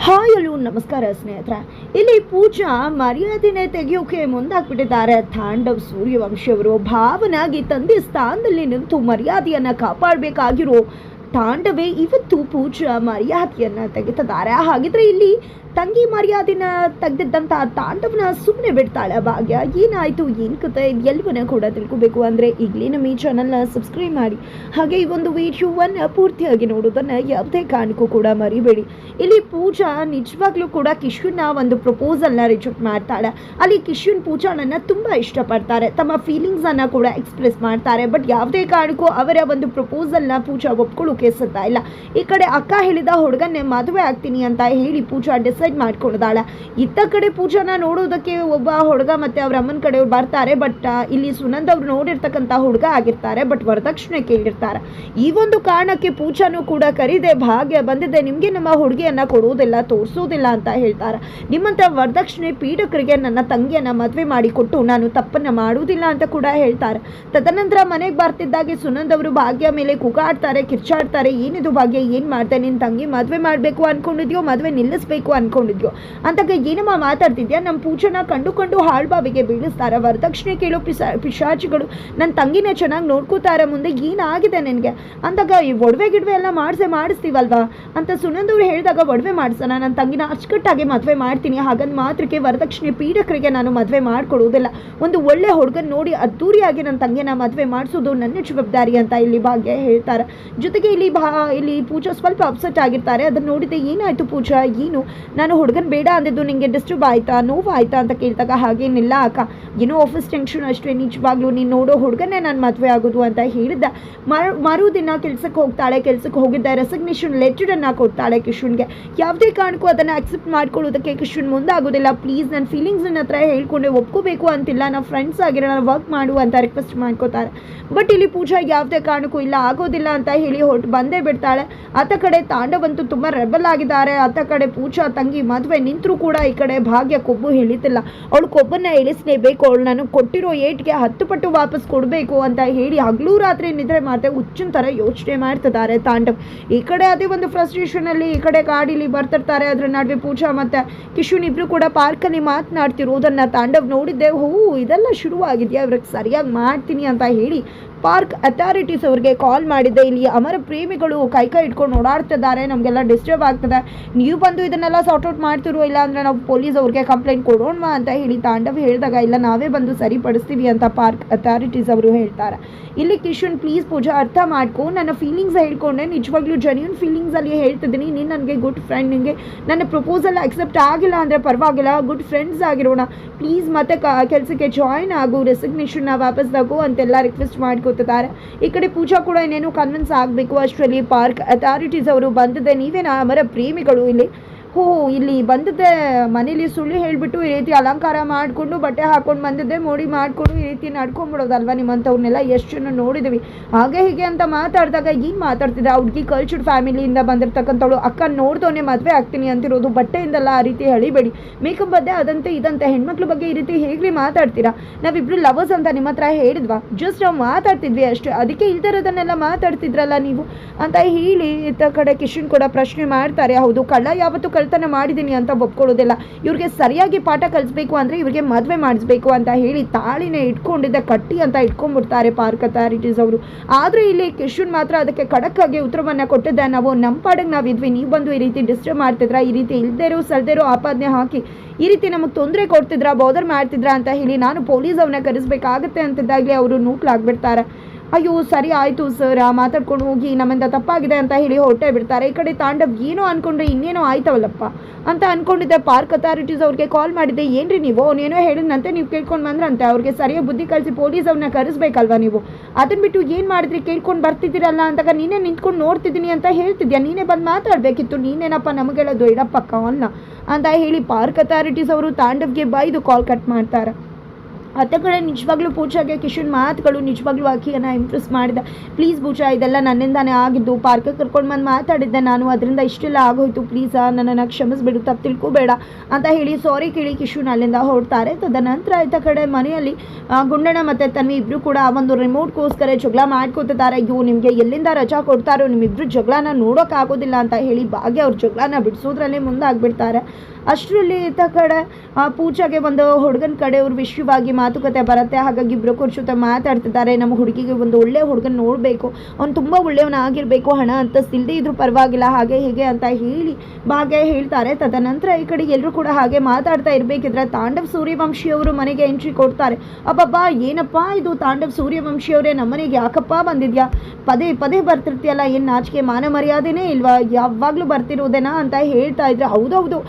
Hi ಅಲ್ಲೂ ನಮಸ್ಕಾರ ಸ್ನೇಹಿತರೆ. ಇಲ್ಲಿ ಪೂಜಾ ಮರ್ಯಾದೆನೆ ತೆಗೆಯೋಕೆ ಮುಂದಾಗ್ಬಿಟ್ಟಿದ್ದಾರೆ. ತಾಂಡವ್ ಸೂರ್ಯವಂಶಿಯವರು ಭಾವನಾಗಿ ತಂದೆ ಸ್ಥಾನದಲ್ಲಿ ನಿಂತು ಮರ್ಯಾದೆಯನ್ನ ಕಾಪಾಡಬೇಕಾಗಿರೋ ತಾಂಡವೇ ಇವತ್ತು ಪೂಜಾ ಮರ್ಯಾದೆಯನ್ನು ತೆಗೆತದಾರೆ ಹಾಗಿದ್ರೆ ಇಲ್ಲಿ ತಂಗಿ ಮರ್ಯಾದೆನ ತೆಗೆದಿದ್ದಂಥ ತಾಂಡವನ ಸುಮ್ಮನೆ ಬಿಡ್ತಾಳೆ ಭಾಗ್ಯ. ಏನಾಯ್ತು? ಏನು ಕತೆ? ಎಲ್ಲವನ್ನ ಕೂಡ ತಿಳ್ಕೊಬೇಕು ಅಂದರೆ ಈಗಲೇ ನಮ್ಮ ಈ ಚಾನಲ್ನ ಸಬ್ಸ್ಕ್ರೈಬ್ ಮಾಡಿ. ಹಾಗೆ ಈ ಒಂದು ವಿಡಿಯೋವನ್ನು ಪೂರ್ತಿಯಾಗಿ ನೋಡೋದನ್ನು ಯಾವುದೇ ಕಾರಣಕ್ಕೂ ಕೂಡ ಮರಿಬೇಡಿ. ಇಲ್ಲಿ ಪೂಜಾ ನಿಜವಾಗ್ಲೂ ಕೂಡ ಕಿಶುನ ಒಂದು ಪ್ರಪೋಸಲ್ನ ರಿಜೆಕ್ಟ್ ಮಾಡ್ತಾಳೆ. ಅಲ್ಲಿ ಕಿಶುನ್ ಪೂಜಾನನ್ನ ತುಂಬ ಇಷ್ಟಪಡ್ತಾರೆ. ತಮ್ಮ ಫೀಲಿಂಗ್ಸನ್ನು ಕೂಡ ಎಕ್ಸ್ಪ್ರೆಸ್ ಮಾಡ್ತಾರೆ. ಬಟ್ ಯಾವುದೇ ಕಾರಣಕ್ಕೂ ಅವರ ಒಂದು ಪ್ರಪೋಸಲ್ನ ಪೂಜಾ ಒಪ್ಕೊಳ್ಳೋಕೆ ಸತ್ತ ಇಲ್ಲ, ಈ ಕಡೆ ಅಕ್ಕ ಹೇಳಿದ ಹುಡುಗನ್ನೇ ಮದುವೆ ಆಗ್ತೀನಿ ಅಂತ ಹೇಳಿ ಪೂಜಾ ಡಿಸೈಡ್ ಮಾಡ್ಕೊಂಡಿದ್ದಾಳೆ. ಇತ್ತ ಕಡೆ ಪೂಜಾನ ನೋಡೋದಕ್ಕೆ ಒಬ್ಬ ಹುಡುಗ ಮತ್ತೆ ಅವ್ರ ಅಮ್ಮನ ಕಡೆಯವ್ರು ಬರ್ತಾರೆ ಬಟ್ ಇಲ್ಲಿ ಸುನಂದ್ ಅವ್ರು ನೋಡಿರ್ತಕ್ಕಂಥ ಹುಡುಗ ಆಗಿರ್ತಾರೆ ಬಟ್ ವರದಕ್ಷಿಣೆ ಕೇಳಿರ್ತಾರೆ. ಈ ಒಂದು ಕಾರಣಕ್ಕೆ ಪೂಜಾನು ಕೂಡ ಕರೀದೆ ಭಾಗ್ಯ ಬಂದಿದೆ. ನಿಮಗೆ ನಮ್ಮ ಹುಡುಗಿಯನ್ನ ಕೊಡುವುದಿಲ್ಲ, ತೋರಿಸೋದಿಲ್ಲ ಅಂತ ಹೇಳ್ತಾರೆ. ನಿಮ್ಮಂಥ ವರದಕ್ಷಿಣೆ ಪೀಡಕರಿಗೆ ನನ್ನ ತಂಗಿಯನ್ನ ಮದುವೆ ಮಾಡಿಕೊಟ್ಟು ನಾನು ತಪ್ಪನ್ನ ಮಾಡುವುದಿಲ್ಲ ಅಂತ ಕೂಡ ಹೇಳ್ತಾರೆ. ತದನಂತರ ಮನೆಗೆ ಬರ್ತಿದ್ದಾಗೆ ಸುನಂದ್ ಅವರು ಭಾಗ್ಯ ಮೇಲೆ ಕುಗಾಡ್ತಾರೆ, ಕಿರ್ಚಾಡ್ತಾರೆ. ಏನಿದು ಭಾಗ್ಯ? ಏನು ಮಾಡ್ತಾ ನಿನ್ನ ತಂಗಿ? ಮದುವೆ ಮಾಡಬೇಕು ಅಂದ್ಕೊಂಡಿದ್ಯೋ ಮದುವೆ ನಿಲ್ಲಿಸ್ಬೇಕು ಅಂದ್ಕೊಂಡಿದ್ಯೋ ಅಂತಾಗ ಏನಮ್ಮ ಮಾತಾಡ್ತಿದ್ಯಾ? ನಮ್ಮ ಪೂಜನ ಕಂಡುಕೊಂಡು ಹಾಳ್ಬಾವಿಗೆ ಬೀಳಿಸ್ತಾರೆ. ವರದಕ್ಷಿಣೆ ಕೇಳೋ ಪಿಸಾ, ಪಿಶಾಚಿಗಳು ನನ್ನ ತಂಗಿನ ಚೆನ್ನಾಗಿ ನೋಡ್ಕೋತಾರೆ ಮುಂದೆ ಏನಾಗಿದೆ ನಿನಗೆ? ಅಂದಾಗ, ಈ ಒಡವೆ ಗಿಡವೆ ಎಲ್ಲ ಮಾಡಿಸೇ, ಮಾಡಿಸ್ತೀವಲ್ವಾ? ಅಂತ ಸುನಂದವ್ರು ಹೇಳಿದಾಗ, ಒಡವೆ ಮಾಡಿಸೋಣ ನನ್ನ ತಂಗಿನ ಅಚ್ಚುಕಟ್ಟಾಗಿ ಮದುವೆ ಮಾಡ್ತೀನಿ. ಹಾಗಂದು ಮಾತ್ರಕ್ಕೆ ವರದಕ್ಷಿಣೆ ಪೀಡಕರಿಗೆ ನಾನು ಮದುವೆ ಮಾಡಿಕೊಡುವುದಿಲ್ಲ. ಒಂದು ಒಳ್ಳೆ ಹುಡುಗನ್ ನೋಡಿ ಅದ್ದೂರಿಯಾಗಿ ನನ್ನ ತಂಗಿನ ಮದುವೆ ಮಾಡಿಸೋದು ನನ್ನ ಜವಾಬ್ದಾರಿ ಅಂತ ಇಲ್ಲಿ ಭಾಗ್ಯ ಹೇಳ್ತಾರೆ. ಜೊತೆಗೆ ಇಲ್ಲಿ ಭಾ ಇಲ್ಲಿ ಪೂಜಾ ಸ್ವಲ್ಪ ಅಪ್ಸೆಟ್ ಆಗಿರ್ತಾರೆ. ಅದನ್ನು ನೋಡಿದೆ ಏನಾಯ್ತು ಪೂಜಾ? ಏನು? ನಾನು ಹುಡುಗನ ಬೇಡ ಅಂದಿದ್ದು ನಿಮಗೆ ಡಿಸ್ಟರ್ಬ್ ಆಯಿತಾ? ನೋವು ಆಯಿತಾ ಅಂತ ಕೇಳಿದಾಗ ಹಾಗೇನಿಲ್ಲ ಅಕ್ಕ. ಏನೋ ಆಫೀಸ್ ಟೆನ್ಷನ್ ಅಷ್ಟೇ. ನಿಜವಾಗ್ಲೂ ನೀನು ನೋಡೋ ಹುಡುಗನೇ ನಾನು ಮದುವೆ ಆಗೋದು ಅಂತ ಹೇಳಿದ್ದ. ಮರು, ಮರುದಿನ ಕೆಲಸಕ್ಕೆ ಹೋಗ್ತಾಳೆ. ಕೆಲಸಕ್ಕೆ ಹೋಗಿದ್ದ ರೆಸಿಗ್ನೇಷನ್ ಲೆಟರನ್ನು ಕೊಡ್ತಾಳೆ ಕಿಶುನ್ಗೆ. ಯಾವುದೇ ಕಾರಣಕ್ಕೂ ಅದನ್ನು ಅಕ್ಸೆಪ್ಟ್ ಮಾಡ್ಕೊಳ್ಳೋದಕ್ಕೆ ಕಿಶುನ್ ಮುಂದಾಗೋದಿಲ್ಲ. ಪ್ಲೀಸ್ ನನ್ನ ಫೀಲಿಂಗ್ಸ್ ನನ್ನ ಹತ್ರ ಹೇಳ್ಕೊಂಡೆ ಒಪ್ಕೋಬೇಕು ಅಂತಿಲ್ಲ. ನಾವು ಫ್ರೆಂಡ್ಸ್ ಆಗಿರೋಣ ವರ್ಕ್ ಮಾಡು ಅಂತ ರಿಕ್ವೆಸ್ಟ್ ಮಾಡ್ಕೋತಾರೆ. ಬಟ್ ಇಲ್ಲಿ ಪೂಜಾ ಯಾವುದೇ ಕಾರಣಕ್ಕೂ ಇಲ್ಲ, ಆಗೋದಿಲ್ಲ ಅಂತ ಹೇಳಿ ಬಂದೇ ಬಿಡ್ತಾಳೆ. ಆತ ಕಡೆ ತಾಂಡವಂತೂ ತುಂಬ ರೆಬಲ್ ಆಗಿದ್ದಾರೆ. ಆತ ಕಡೆ ಪೂಜಾ ತಂಗಿ ಮದುವೆ ನಿಂತರೂ ಕೂಡ ಈ ಕಡೆ ಭಾಗ್ಯ ಕೊಬ್ಬು ಹೇಳಿತಿಲ್ಲ. ಅವಳು ಕೊಬ್ಬನ್ನು ಇಳಿಸಲೇಬೇಕು. ಅವಳು ನಾನು ಕೊಟ್ಟಿರೋ ಏಟ್ಗೆ ಹತ್ತು ಪಟ್ಟು ವಾಪಸ್ ಕೊಡಬೇಕು ಅಂತ ಹೇಳಿ ಹಗಲು ರಾತ್ರಿ ನಿದ್ರೆ ಮಾತೆ ಹುಚ್ಚಿನ ಥರ ಯೋಚನೆ ಮಾಡ್ತಿದ್ದಾರೆ ತಾಂಡವ್. ಈ ಕಡೆ ಅದೇ ಒಂದು ಫ್ರಸ್ಟ್ರೇಷನಲ್ಲಿ ಈ ಕಡೆ ಗಾಡೀಲಿ ಬರ್ತಿರ್ತಾರೆ. ಅದ್ರ ನಡುವೆ ಪೂಜಾ ಮತ್ತು ಕಿಶುನ್ ಇಬ್ಬರು ಕೂಡ ಪಾರ್ಕಲ್ಲಿ ಮಾತನಾಡ್ತಿರೋದನ್ನು ತಾಂಡವ್ ನೋಡಿದ್ದೆ. ಹೂ, ಇದೆಲ್ಲ ಶುರುವಾಗಿದೆಯಾ? ಇವ್ರಿಗೆ ಸರಿಯಾಗಿ ಮಾಡ್ತೀನಿ ಅಂತ ಹೇಳಿ ಪಾರ್ಕ್ ಅಥಾರಿಟೀಸ್ ಅವ್ರಿಗೆ ಕಾಲ್ ಮಾಡಿದ್ದೆ. ಇಲ್ಲಿ ಅಮರ ಪ್ರೇಮಿಗಳು ಕೈ ಕೈ ಇಟ್ಕೊಂಡು ಓಡಾಡ್ತಿದ್ದಾರೆ. ನಮಗೆಲ್ಲ ಡಿಸ್ಟರ್ಬ್ ಆಗ್ತದೆ. ನೀವು ಬಂದು ಇದನ್ನೆಲ್ಲ ಸಾರ್ಟ್ ಔಟ್ ಮಾಡ್ತಿರೋ ಇಲ್ಲ ಅಂದರೆ ನಾವು ಪೊಲೀಸ್ ಅವ್ರಿಗೆ ಕಂಪ್ಲೇಂಟ್ ಕೊಡೋಣ ಅಂತ ಹೇಳಿ ತಾಂಡವ್ ಹೇಳಿದಾಗ, ಇಲ್ಲ, ನಾವೇ ಬಂದು ಸರಿಪಡಿಸ್ತೀವಿ ಅಂತ ಪಾರ್ಕ್ ಅಥಾರಿಟೀಸ್ ಅವರು ಹೇಳ್ತಾರೆ. ಇಲ್ಲಿ ಕಿಶನ್ ಪ್ಲೀಸ್ ಪೂಜಾ, ಅರ್ಥ ಮಾಡ್ಕೊ. ನನ್ನ ಫೀಲಿಂಗ್ಸ್ ಹೇಳ್ಕೊಂಡೆ. ನಿಜವಾಗ್ಲೂ ಜೆನ್ಯೂನ್ ಫೀಲಿಂಗ್ಸಲ್ಲಿ ಹೇಳ್ತಿದ್ದೀನಿ. ನೀನು ನನಗೆ ಗುಡ್ ಫ್ರೆಂಡ್ ನಿಮಗೆ ನನ್ನ ಪ್ರಪೋಸಲ್ ಅಕ್ಸೆಪ್ಟ್ ಆಗಿಲ್ಲ ಅಂದರೆ ಪರವಾಗಿಲ್ಲ. Good friends ಆಗಿರೋಣ. ಪ್ಲೀಸ್ ಮತ್ತೆ ಕೆಲಸಕ್ಕೆ ಜಾಯ್ನ್ ಆಗು. ರೆಸಿಗ್ನೇಷನ್ನ ವಾಪಸ್ ತಗೋ ಅಂತೆಲ್ಲ ರಿಕ್ವೆಸ್ಟ್ ಮಾಡ್ಕೋತಿದ್ದಾರೆ ಈ ಕಡೆ ಪೂಜಾ ಕೂಡ ಇನ್ನೇನು ಕನ್ವಿನ್ಸ್ ಆಗಬೇಕು. ಅಷ್ಟರಲ್ಲಿ ಪಾರ್ಕ್ ಅಥಾರಿಟೀಸ್ ಅವರು ಬಂದಿದೆ. ನೀವೇನಾ ಅಮರ ಪ್ರೇಮಿಗಳು ಇಲ್ಲಿ? ಹೋ, ಇಲ್ಲಿ ಬಂದಿದ್ದೆ ಮನೇಲಿ ಸುಳ್ಳು ಹೇಳಿಬಿಟ್ಟು ಈ ರೀತಿ ಅಲಂಕಾರ ಮಾಡಿಕೊಂಡು ಬಟ್ಟೆ ಹಾಕೊಂಡು ಬಂದಿದ್ದೆ, ಮೋಡಿ ಮಾಡಿಕೊಂಡು ಈ ರೀತಿ ನಡ್ಕೊಂಡ್ಬಿಡೋದಲ್ವ ನಿಮ್ಮಂಥವ್ರನ್ನೆಲ್ಲ? ಎಷ್ಟು ಜನ ನೋಡಿದ್ವಿ. ಹಾಗೆ ಹೀಗೆ ಅಂತ ಮಾತಾಡಿದಾಗ ಏನು ಮಾತಾಡ್ತಿದ್ದೆ? ಹುಡುಗಿ ಕಲ್ಚರ್ಡ್ ಫ್ಯಾಮಿಲಿಯಿಂದ ಬಂದಿರ್ತಕ್ಕಂಥವಳು. ಅಕ್ಕ ನೋಡ್ದವನೇ ಮದುವೆ ಆಗ್ತೀನಿ ಅಂತಿರೋದು, ಬಟ್ಟೆಯಿಂದಲ್ಲ ಆ ರೀತಿ ಹೇಳಿಬೇಡಿ. ಮೇಕಪ್ ಬಗ್ಗೆ ಅದಂತೆ ಇದಂತೆ ಹೆಣ್ಮಕ್ಳ ಬಗ್ಗೆ ಈ ರೀತಿ ಹೇಗ್ರಿ ಮಾತಾಡ್ತೀರಾ? ನಾವಿಬ್ರು ಲವರ್ಸ್ ಅಂತ ನಿಮ್ಮ ಹತ್ರ ಹೇಳಿದ್ವಾ? ಜಸ್ಟ್ ನಾವು ಮಾತಾಡ್ತಿದ್ವಿ ಅಷ್ಟೇ. ಅದಕ್ಕೆ ಇಲ್ದಿರೋದನ್ನೆಲ್ಲ ಮಾತಾಡ್ತಿದ್ರಲ್ಲ ನೀವು? ಅಂತ ಹೇಳಿ ಇತ್ತ ಕಡೆ ಕಿಶನ್ ಕೂಡ ಪ್ರಶ್ನೆ ಮಾಡ್ತಾರೆ. ಹೌದು, ಕಳ್ಳ ಯಾವತ್ತು ಕಳ್ತನ ಮಾಡಿದ್ದೀನಿ ಅಂತ ಒಪ್ಕೊಳ್ಳೋದಿಲ್ಲ. ಇವ್ರಿಗೆ ಸರಿಯಾಗಿ ಪಾಠ ಕಲಿಸ್ಬೇಕು ಅಂದರೆ ಇವ್ರಿಗೆ ಮದುವೆ ಮಾಡಿಸ್ಬೇಕು ಅಂತ ಹೇಳಿ ತಾಳಿನೇ ಇಟ್ಕೊಂಡಿದ್ದ ಕಟ್ಟಿ ಅಂತ ಇಟ್ಕೊಂಡ್ಬಿಡ್ತಾರೆ ಪಾರ್ಕ್ ಅಥಾರಿಟೀಸ್ ಅವರು. ಆದರೆ ಇಲ್ಲಿ ಕಿಶುನ್ ಮಾತ್ರ ಅದಕ್ಕೆ ಖಡಕ್ಕಾಗಿ ಉತ್ತರವನ್ನು ಕೊಟ್ಟಿದ್ದ. ನಾವು ನಮ್ಮ ಪಾಡಿಗೆ ನಾವು ಇದ್ವಿ ನೀವು ಬಂದು ಈ ರೀತಿ ಡಿಸ್ಟರ್ಬ್ ಮಾಡ್ತಿದ್ರ, ಈ ರೀತಿ ಇಲ್ದೇರೋ ಸಲ್ದೇರೋ ಆಪಾದನೆ ಹಾಕಿ ಈ ರೀತಿ ನಮಗೆ ತೊಂದರೆ ಕೊಡ್ತಿದ್ರಾ ಬೋದರ್ ಮಾಡ್ತಿದ್ರಾ ಅಂತ ಹೇಳಿ ನಾನು ಪೊಲೀಸ್ ಅವನ್ನ ಕರೆಸ್ಬೇಕಾಗತ್ತೆ ಅಂತಿದ್ದಾಗಲೇ ಅವರು ನೂಕ್ಲಾಗ್ಬಿಡ್ತಾರೆ ಅಯ್ಯೋ, ಸರಿ ಆಯಿತು ಸರ್ ಮಾತಾಡ್ಕೊಂಡು ಹೋಗಿ, ನಮ್ಮಿಂದ ತಪ್ಪಾಗಿದೆ ಅಂತ ಹೇಳಿ ಹೊಟ್ಟೆ ಬಿಡ್ತಾರೆ. ಈ ಕಡೆ ತಾಂಡವ್ ಏನೋ ಅನ್ಕೊಂಡ್ರೆ ಇನ್ನೇನೋ ಆಯ್ತವಲ್ಲಪ್ಪ ಅಂತ ಅನ್ಕೊಂಡಿದ್ದೆ. ಪಾರ್ಕ್ ಅಥಾರಿಟೀಸ್ ಅವ್ರಿಗೆ ಕಾಲ್ ಮಾಡಿದ್ದೆ. ಏನ್ರಿ ನೀವು? ಅವನೇನೋ ಹೇಳಿದಂತೆ ನೀವು ಕೇಳ್ಕೊಂಡು ಬಂದ್ರಂತೆ. ಅವ್ರಿಗೆ ಸರಿಯಾಗಿ ಬುದ್ಧಿ ಕಳಿಸಿ ಪೊಲೀಸ್ ಅವ್ರನ್ನ ಕರೆಸ್ಬೇಕಲ್ವಾ ನೀವು? ಅದನ್ನ ಬಿಟ್ಟು ಏನು ಮಾಡಿದ್ರಿ? ಕೇಳ್ಕೊಂಡು ಬರ್ತಿದ್ದೀರಲ್ಲ ಅಂತಾಗ ನೀನೇ ನಿಂತ್ಕೊಂಡು ನೋಡ್ತಿದ್ದೀನಿ ಅಂತ ಹೇಳ್ತಿದ್ಯಾ? ನೀನೇ ಬಂದು ಮಾತಾಡಬೇಕಿತ್ತು. ನೀನೇನಪ್ಪ ನಮಗೆಲ್ಲದು ಇಡಪ್ಪ, ಕಾಲ್ನ ಅಂತ ಹೇಳಿ ಪಾರ್ಕ್ ಅಥಾರಿಟೀಸ್ ಅವರು ತಾಂಡವ್ಗೆ ಬೈದು ಕಾಲ್ ಕಟ್ ಮಾಡ್ತಾರೆ. ಅತ್ತ ಕಡೆ ನಿಜವಾಗ್ಲೂ ಪೂಜಾಗೆ ಕಿಶನ್ ಮಾತುಗಳು ನಿಜವಾಗ್ಲೂ ಆಕೆಯನ್ನು ಇಂಪ್ರೆಸ್ ಮಾಡಿದೆ. ಪ್ಲೀಸ್ ಪೂಜಾ, ಇದೆಲ್ಲ ನನ್ನಿಂದಾನೇ ಆಗಿದ್ದು. ಪಾರ್ಕಿಗೆ ಕರ್ಕೊಂಡು ಬಂದು ಮಾತಾಡಿದ್ದೆ ನಾನು. ಅದರಿಂದ ಇಷ್ಟೆಲ್ಲ ಆಗೋಯ್ತು. ಪ್ಲೀಸ್ ನನ್ನನ್ನು ಕ್ಷಮಿಸ್ಬಿಡು. ತಪ್ಪು ತಿಳ್ಕೊಬೇಡ ಅಂತ ಹೇಳಿ ಸಾರಿ ಕೇಳಿ ಕಿಶನ್ ಅಲ್ಲಿಂದ ಹೊರಡ್ತಾರೆ. ತದನಂತರ ಆಯ್ತ ಕಡೆ ಮನೆಯಲ್ಲಿ ಗುಂಡಣ್ಣ ಮತ್ತು ತನ್ವಿ ಇಬ್ಬರು ಕೂಡ ಒಂದು ರಿಮೋಟ್ಗೋಸ್ಕರ ಜಗಳ ಮಾಡ್ಕೋತಿದ್ದಾರೆ. ಅಯ್ಯೋ, ನಿಮಗೆ ಎಲ್ಲಿಂದ ರಜಾ ಕೊಡ್ತಾರೋ? ನಿಮ್ಮಿಬ್ರು ಜಗಳನ ನೋಡೋಕ್ಕಾಗೋದಿಲ್ಲ ಅಂತ ಹೇಳಿ ಭಾಗ್ಯ ಅವ್ರ ಜಗಳನ ಬಿಡಿಸೋದ್ರಲ್ಲೇ ಮುಂದಾಗ್ಬಿಡ್ತಾರೆ. ಅಷ್ಟರಲ್ಲಿ ಇತ್ತ ಕಡೆ ಆ, ಪೂಜಾಗೆ ಒಂದು ಹುಡುಗನ ಕಡೆಯವ್ರ ವಿಶ್ವವಾಗಿ ಮಾತುಕತೆ ಬರುತ್ತೆ. ಹಾಗಾಗಿ ಇಬ್ಬರು ಜೊತೆ ಮಾತಾಡ್ತಿದ್ದಾರೆ. ನಮ್ಮ ಹುಡುಗಿಗೆ ಒಂದು ಒಳ್ಳೆ ಹುಡುಗನ ನೋಡಬೇಕು. ಅವ್ನು ತುಂಬ ಒಳ್ಳೆಯವನ ಆಗಿರಬೇಕು ಹಣ ಅಂತ ಸಿಲ್ದೇ ಇದ್ರೂ ಪರವಾಗಿಲ್ಲ. ಹಾಗೆ ಹೀಗೆ ಅಂತ ಹೇಳಿ ಭಾಗ್ಯ ಹೇಳ್ತಾರೆ. ತದನಂತರ ಈ ಕಡೆ ಎಲ್ಲರೂ ಕೂಡ ಹಾಗೆ ಮಾತಾಡ್ತಾ ಇರಬೇಕಿದ್ರೆ ತಾಂಡವ್ ಸೂರ್ಯವಂಶಿಯವರು ಮನೆಗೆ ಎಂಟ್ರಿ ಕೊಡ್ತಾರೆ. ಅಬ್ಬಬ್ಬಾ ಏನಪ್ಪ ಇದು? ತಾಂಡವ್ ಸೂರ್ಯವಂಶಿಯವರೇ ನಮ್ಮನೆಗೆ ಯಾಕಪ್ಪ ಬಂದಿದ್ಯಾ? ಪದೇ ಪದೇ ಬರ್ತಿರ್ತೀಯಲ್ಲ ಏನು ನಾಚಿಕೆ ಮಾನ ಮರ್ಯಾದೆನೇ ಇಲ್ವಾ? ಯಾವಾಗಲೂ ಬರ್ತಿರೋದೇನಾ ಅಂತ ಹೇಳ್ತಾ ಇದ್ರೆ ಹೌದೌದು.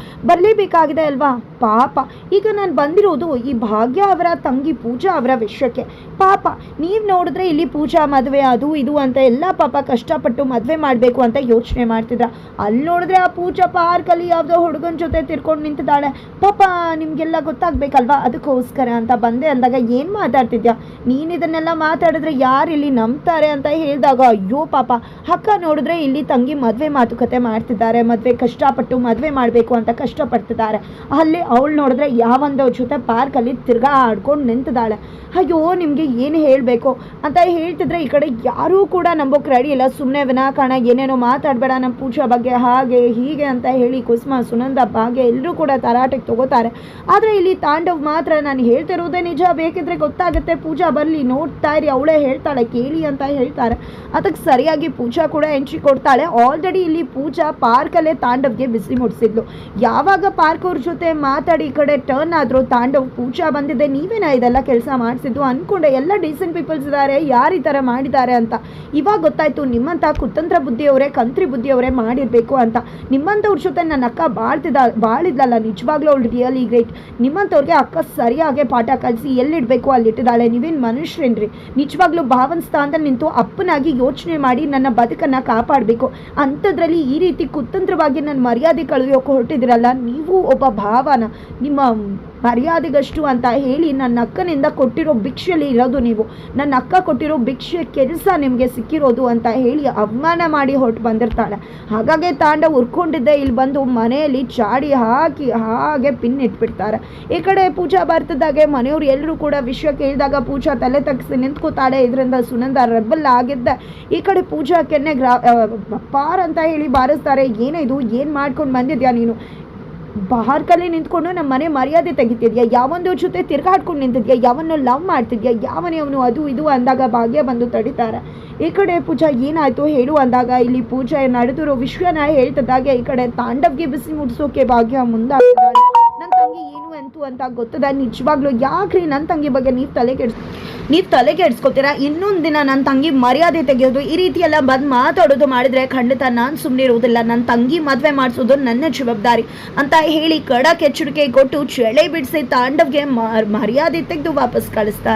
ಬರಲೇಬೇಕಾಗಿದೆ ಅಲ್ವಾ? ಪಾಪ. ಈಗ ನಾನು ಬಂದಿರೋದು ಈ ಭಾಗ್ಯ ಅವರ ತಂಗಿ ಪೂಜಾ ಅವರ ವಿಷಯಕ್ಕೆ. ಪಾಪ, ನೀವು ನೋಡಿದ್ರೆ ಇಲ್ಲಿ ಪೂಜಾ ಮದುವೆ, ಅದು ಇದು ಅಂತ ಎಲ್ಲ ಪಾಪ ಕಷ್ಟಪಟ್ಟು ಮದುವೆ ಮಾಡಬೇಕು ಅಂತ ಯೋಚನೆ ಮಾಡ್ತಿದ್ರ. ಅಲ್ಲಿ ನೋಡಿದ್ರೆ ಆ ಪೂಜಾ ಪಾರ್ಕಲ್ಲಿ ಯಾವುದೋ ಹುಡುಗನ ಜೊತೆ ತಿರ್ಕೊಂಡು ನಿಂತಿದ್ದಾಳೆ. ಪಾಪ, ನಿಮಗೆಲ್ಲ ಗೊತ್ತಾಗ್ಬೇಕಲ್ವಾ? ಅದಕ್ಕೋಸ್ಕರ ಅಂತ ಬಂದೆ ಅಂದಾಗ ಏನು ಮಾತಾಡ್ತಿದ್ಯಾ? ನೀನು ಇದನ್ನೆಲ್ಲ ಮಾತಾಡಿದ್ರೆ ಯಾರು ಇಲ್ಲಿ ನಂಬ್ತಾರೆ ಅಂತ ಹೇಳಿದಾಗ, ಅಯ್ಯೋ ಪಾಪ. ಅಕ್ಕ ನೋಡಿದ್ರೆ ಇಲ್ಲಿ ತಂಗಿ ಮದುವೆ ಮಾತುಕತೆ ಮಾಡ್ತಿದ್ದಾರೆ, ಮದುವೆ ಕಷ್ಟಪಟ್ಟು ಮದುವೆ ಮಾಡಬೇಕು ಅಂತ ಕಷ್ಟಪಡ್ತಿದ್ದಾರೆ ಅಲ್ಲಿ ಅವಳು ನೋಡಿದ್ರೆ ಯಾವೊಂದವ್ರ ಜೊತೆ ಪಾರ್ಕಲ್ಲಿ ತಿರ್ಗಾ ಆಡ್ಕೊಂಡು ನಿಂತಿದ್ದಾಳೆ. ಅಯ್ಯೋ, ನಿಮಗೆ ಏನು ಹೇಳಬೇಕು? ಅಂತ ಹೇಳ್ತಿದ್ರೆ ಈ ಕಡೆ ಯಾರೂ ಕೂಡ ನಂಬೋಕೆ ರೆಡಿ ಇಲ್ಲ. ಸುಮ್ಮನೆ ವಿನಾಕಾರಣ ಏನೇನೋ ಮಾತಾಡಬೇಡ ನಮ್ಮ ಪೂಜಾ ಬಗ್ಗೆ, ಹಾಗೆ ಹೀಗೆ ಅಂತ ಹೇಳಿ ಕುಸುಮ, ಸುನಂದ, ಭಾಗ್ಯ ಎಲ್ಲರೂ ಕೂಡ ತರಾಟೆಗೆ ತಗೋತಾರೆ. ಆದರೆ ಇಲ್ಲಿ ತಾಂಡವ್ ಮಾತ್ರ ನಾನು ಹೇಳ್ತಿರೋದೇ ನಿಜ. ಬೇಕಿದ್ರೆ ಗೊತ್ತಾಗುತ್ತೆ, ಪೂಜಾ ಬರಲಿ, ನೋಡ್ತಾ ಇರಿ, ಅವಳೇ ಹೇಳ್ತಾಳೆ, ಕೇಳಿ ಅಂತ ಹೇಳ್ತಾರೆ. ಅದಕ್ಕೆ ಸರಿಯಾಗಿ ಪೂಜಾ ಕೂಡ ಎಂಟ್ರಿ ಕೊಡ್ತಾಳೆ. ಆಲ್ರೆಡಿ ಇಲ್ಲಿ ಪೂಜಾ ಪಾರ್ಕಲ್ಲೇ ತಾಂಡವ್ಗೆ ಬಿಸಿ ಮುಡಿಸಿದ್ಲು. ಯಾವಾಗ ಪಾರ್ಕ್ ಅವ್ರ ಜೊತೆ ಮಾತಾಡಿ ಈ ಕಡೆ ಟರ್ನ್ ಆದ್ರು ತಾಂಡವ್ ಪೂಜಾ ಬಂದಿದೆ. ನೀವೇನ ಇದೆಲ್ಲ ಕೆಲಸ ಮಾಡಿಸಿದ್ದು? ಅನ್ಕೊಂಡೆ ಎಲ್ಲ ಡೀಸೆಂಟ್ ಪೀಪಲ್ಸ್ ಇದ್ದಾರೆ ಯಾರು ಈ ಥರ ಮಾಡಿದ್ದಾರೆ ಅಂತ. ಇವಾಗ ಗೊತ್ತಾಯ್ತು ನಿಮ್ಮಂಥ ಕುತಂತ್ರ ಬುದ್ಧಿಯವರೇ, ಕಂತ್ರಿ ಬುದ್ಧಿಯವರೇ ಮಾಡಿರಬೇಕು ಅಂತ. ನಿಮ್ಮಂಥವ್ರ ಜೊತೆ ನನ್ನ ಅಕ್ಕ ಬಾಳ್ತಿದ್ದ, ಬಾಳಿದ್ಲಲ್ಲ. ನಿಜವಾಗ್ಲೂ ಅವಳು ರಿಯಲಿ ಗ್ರೇಟ್ ನಿಮ್ಮಂಥವ್ರಿಗೆ ಅಕ್ಕ ಸರಿಯಾಗಿ ಪಾಠ ಕಲಿಸಿ ಎಲ್ಲಿಡಬೇಕು? ಅಲ್ಲಿ ಇಟ್ಟಿದ್ದಾಳೆ ನೀವೇನು ಮನುಷ್ಯರೇನ್ರಿ? ನಿಜವಾಗ್ಲೂ ಭಾವನಿಸ್ತಾ ಅಂತ ನಿಂತು ಅಪ್ಪನಾಗಿ ಯೋಚನೆ ಮಾಡಿ ನನ್ನ ಬದುಕನ್ನು ಕಾಪಾಡಬೇಕು. ಅಂಥದ್ರಲ್ಲಿ ಈ ರೀತಿ ಕುತಂತ್ರವಾಗಿ ನನ್ನ ಮರ್ಯಾದೆ ಕಳೆಯೋಕೆ ಹೊರಟಿದ್ದೀರಲ್ಲ ನೀವು ಒಬ್ಬ ಭಾವನ, ನಿಮ್ಮ ಮರ್ಯಾದೆಗಷ್ಟು ಅಂತ ಹೇಳಿ ನನ್ನ ಅಕ್ಕನಿಂದ ಕೊಟ್ಟಿರೋ ಭಿಕ್ಷೆಯಲ್ಲಿ ಇರೋದು ನೀವು. ನನ್ನ ಅಕ್ಕ ಕೊಟ್ಟಿರೋ ಭಿಕ್ಷೆ ಕೆಲಸ ನಿಮಗೆ ಸಿಕ್ಕಿರೋದು ಅಂತ ಹೇಳಿ ಅವಮಾನ ಮಾಡಿ ಹೊರಟು ಬಂದಿರ್ತಾಳೆ. ಹಾಗಾಗಿ ತಾಂಡ ಉರ್ಕೊಂಡಿದ್ದೆ ಇಲ್ಲಿ ಬಂದು ಮನೆಯಲ್ಲಿ ಚಾಡಿ ಹಾಕಿ ಹಾಗೆ ಪಿನ್ ಇಟ್ಬಿಡ್ತಾರೆ. ಈ ಕಡೆ ಪೂಜಾ ಬರ್ತಿದ್ದಾಗೆ ಮನೆಯವ್ರು ಎಲ್ಲರೂ ಕೂಡ ವಿಷಯ ಕೇಳಿದಾಗ ಪೂಜಾ ತಲೆ ತಗ್ಸಿ ನಿಂತ್ಕೋತಾಳೆ. ಇದರಿಂದ ಸುನಂದ ರೆಬಲ್ ಆಗಿದ್ದೆ. ಈ ಕಡೆ ಪೂಜಾ ಕೆನ್ನೆ ಗ್ರಾ ಪಾರ್ ಅಂತ ಹೇಳಿ ಬಾರಿಸ್ತಾರೆ. ಏನೇ ಇದು, ಏನು ಮಾಡ್ಕೊಂಡು ಬಂದಿದ್ಯಾ ನೀನು? ಬಾರ್ಕಲ್ಲಿ ನಿಂತ್ಕೊಂಡು ನಮ್ಮ ಮನೆ ಮರ್ಯಾದೆ ತೆಗಿತಿದ್ಯಾ? ಯಾವೊಂದು ಜೊತೆ ತಿರ್ಗಾಡ್ಕೊಂಡು ನಿಂತಿದ್ಯಾ? ಯಾವನ್ನೋ ಲವ್ ಮಾಡ್ತಿದ್ಯಾ? ಯಾವನೇ ಅವನು ಅದು ಇದು ಅಂದಾಗ ಭಾಗ್ಯ ಬಂದು ತಡಿತಾರೆ. ಈ ಕಡೆ ಪೂಜಾ ಏನಾಯಿತು ಹೇಳು ಅಂದಾಗ ಇಲ್ಲಿ ಪೂಜಾ ನಡೆದಿರೋ ವಿಶ್ವನ ಹೇಳ್ತಿದ್ದಾಗೆ ಈ ಕಡೆ ತಾಂಡವ್ಗೆ ಬಿಸಿ ಮುಟ್ಸೋಕೆ ಭಾಗ್ಯ ಮುಂದಾಗ್ತಿದ್ದಾಳೆ. ನನ್ನ ತಂಗಿ ಏನು ಅಂತು ಅಂತ ಗೊತ್ತದ? ನಿಜವಾಗ್ಲೂ ಯಾಕ್ರಿ ನನ್ನ ತಂಗಿ ಬಗ್ಗೆ ನೀವು ತಲೆ ಕೆಡ್ಸ್ ನೀವು ತಲೆ ಕೆಡ್ಸ್ಕೊತೀರಾ ಇನ್ನೊಂದು ದಿನ ನನ್ನ ತಂಗಿ ಮರ್ಯಾದೆ ತೆಗೆಯೋದು, ಈ ರೀತಿ ಎಲ್ಲ ಬಂದು ಮಾತಾಡೋದು ಮಾಡಿದ್ರೆ ಖಂಡಿತ ನಾನು ಸುಮ್ಮನೆ ಇರುವುದಿಲ್ಲ. ನನ್ನ ತಂಗಿ ಮದುವೆ ಮಾಡಿಸೋದು ನನ್ನ ಜವಾಬ್ದಾರಿ ಅಂತ ಹೇಳಿ ಖಡಕ್ ಎಚ್ಚರಿಕೆ ಕೊಟ್ಟು, ಚಳೆ ಬಿಡಿಸಿ ತಾಂಡವ್ಗೆ ಮರ್ಯಾದೆ ತೆಗೆದು ವಾಪಸ್ ಕಳಿಸ್ತಾರೆ.